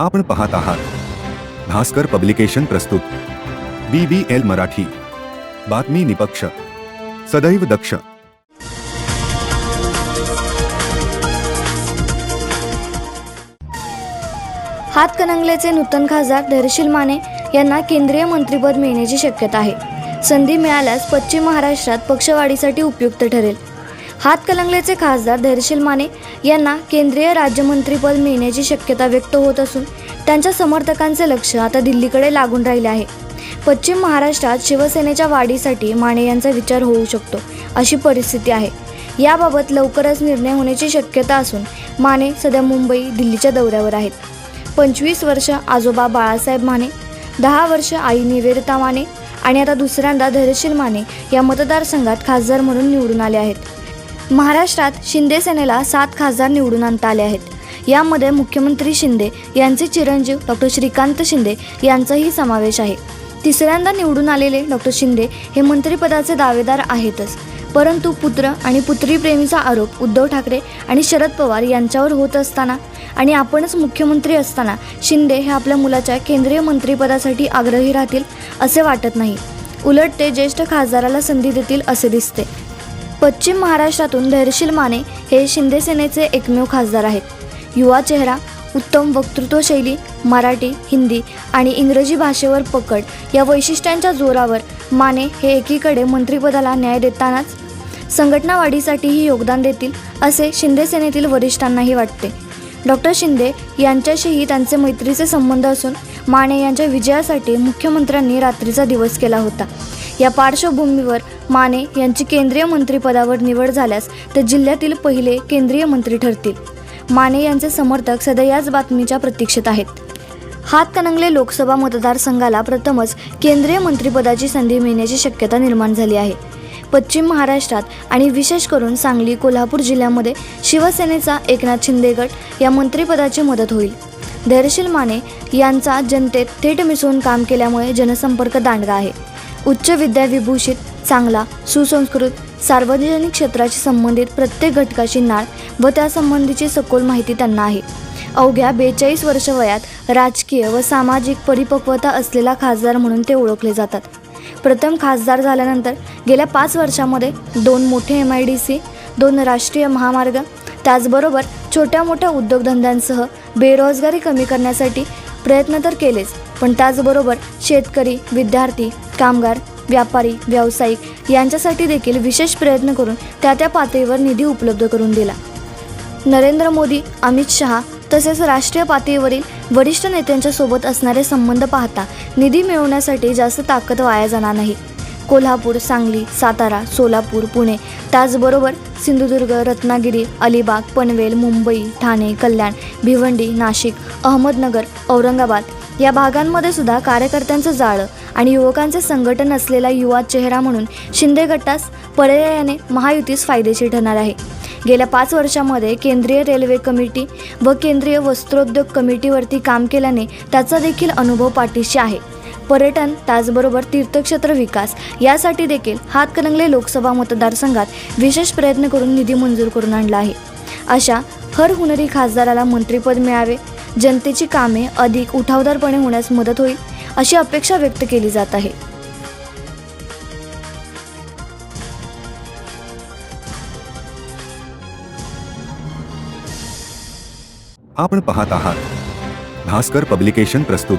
आपण पाहत आहात. भास्कर पब्लिकेशन प्रस्तुत. B B L Marathi. बातमी निपक्ष. सदैव दक्ष. हातकणंगलेचे नूतन खासदार धैर्यशील माने यांना केंद्रीय मंत्रिपद मिळण्याची शक्यता आहे. संधी मिळाल्यास पश्चिम महाराष्ट्रात पक्षवाढीसाठी उपयुक्त ठरेल. हातकलंगलेचे खासदार धैर्यशील माने यांना केंद्रीय राज्यमंत्रीपद मिळण्याची शक्यता व्यक्त होत असून त्यांच्या समर्थकांचे लक्ष आता दिल्लीकडे लागून राहिले आहे. पश्चिम महाराष्ट्रात शिवसेनेच्या वाढीसाठी माने यांचा विचार होऊ शकतो अशी परिस्थिती आहे. याबाबत लवकरच निर्णय होण्याची शक्यता असून माने सध्या मुंबई दिल्लीच्या दौऱ्यावर आहेत. पंचवीस वर्ष आजोबा बाळासाहेब माने दहा वर्ष आई निवेदिता माने आणि आता दुसऱ्यांदा धैर्यशील माने या मतदारसंघात खासदार म्हणून निवडून आले आहेत. महाराष्ट्रात शिंदे सेनेला सात खासदार निवडून आणता आले आहेत. यामध्ये मुख्यमंत्री शिंदे यांचे चिरंजीव डॉक्टर श्रीकांत शिंदे यांचाही समावेश आहे. तिसऱ्यांदा निवडून आलेले डॉक्टर शिंदे हे मंत्रिपदाचे दावेदार आहेतच. परंतु पुत्र आणि पुत्रीप्रेमीचा आरोप उद्धव ठाकरे आणि शरद पवार यांच्यावर होत असताना आणि आपणच मुख्यमंत्री असताना शिंदे हे आपल्या मुलाच्या केंद्रीय मंत्रिपदासाठी आग्रही राहतील असे वाटत नाही. उलट ते ज्येष्ठ खासदाराला संधी देतील असे दिसते. पश्चिम महाराष्ट्रातून धैर्यशील माने हे शिंदेसेनेचे एकमेव खासदार आहेत. युवा चेहरा उत्तम वक्तृत्वशैली मराठी हिंदी आणि इंग्रजी भाषेवर पकड या वैशिष्ट्यांच्या जोरावर माने हे एकीकडे मंत्रिपदाला न्याय देतानाच संघटना वाढीसाठीही योगदान देतील असे शिंदे सेनेतील वरिष्ठांनाही वाटते. डॉक्टर शिंदे यांच्याशीही त्यांचे मैत्रीचे संबंध असून माने यांच्या विजयासाठी मुख्यमंत्र्यांनी रात्रीचा दिवस केला होता. या पार्श्वभूमीवर माने यांची केंद्रीय मंत्रिपदावर निवड झाल्यास ते जिल्ह्यातील पहिले केंद्रीय मंत्री ठरतील. माने यांचे समर्थक सध्या याच बातमीच्या प्रतीक्षेत आहेत. हातकणंगले लोकसभा मतदारसंघाला प्रथमच केंद्रीय मंत्रिपदाची संधी मिळण्याची शक्यता निर्माण झाली आहे. पश्चिम महाराष्ट्रात आणि विशेष करून सांगली कोल्हापूर जिल्ह्यामध्ये शिवसेनेचा एकनाथ शिंदे गट या मंत्रिपदाची मदत होईल. धैर्यशील माने यांचा जनतेत थेट मिसळून काम केल्यामुळे जनसंपर्क दांडगा आहे. उच्च विद्याविभूषित चांगला सुसंस्कृत सार्वजनिक क्षेत्राशी संबंधित प्रत्येक घटकाची नाळ व त्यासंबंधीची सखोल माहिती त्यांना आहे. अवघ्या बेचाळीस वर्ष वयात राजकीय व सामाजिक परिपक्वता असलेला खासदार म्हणून ते ओळखले जातात. प्रथम खासदार झाल्यानंतर गेल्या पाच वर्षामध्ये दोन मोठे एम आय डी सी दोन राष्ट्रीय महामार्ग त्याचबरोबर छोट्या मोठ्या उद्योगधंद्यांसह बेरोजगारी कमी करण्यासाठी प्रयत्न तर केलेच पण त्याचबरोबर शेतकरी विद्यार्थी कामगार व्यापारी व्यावसायिक यांच्यासाठी देखील विशेष प्रयत्न करून त्या त्या पातळीवर निधी उपलब्ध करून दिला. नरेंद्र मोदी अमित शहा तसेच राष्ट्रीय पातळीवरील वरिष्ठ नेत्यांच्या सोबत असणारे संबंध पाहता निधी मिळवण्यासाठी जास्त ताकद वाया जाणार नाही. कोल्हापूर सांगली सातारा सोलापूर पुणे. त्याचबरोबर सिंधुदुर्ग रत्नागिरी अलिबाग पनवेल मुंबई ठाणे कल्याण भिवंडी नाशिक अहमदनगर औरंगाबाद या भागांमध्ये सुद्धा कार्यकर्त्यांचं जाळं आणि युवकांचे संघटन असलेला युवा चेहरा म्हणून शिंदे गटास पर्यायाने महायुतीस फायदेशीर ठरणार आहे. गेल्या पाच वर्षामध्ये केंद्रीय रेल्वे कमिटी व केंद्रीय वस्त्रोद्योग कमिटीवरती काम केल्याने त्याचा देखील अनुभव पाठीशी आहे. पर्यटन त्याचबरोबर तीर्थक्षेत्र विकास यासाठी देखील हातकणंगले लोकसभा मतदारसंघात विशेष प्रयत्न करून निधी मंजूर करून आणला आहे. अशा हर हुनरी खासदाराला मंत्रिपद मिळावे जनतेची कामे अधिक उठावदारपणे होण्यास मदत होईल अशी अपेक्षा व्यक्त केली जात आहे. आपण पाहत आहात. भास्कर पब्लिकेशन प्रस्तुत.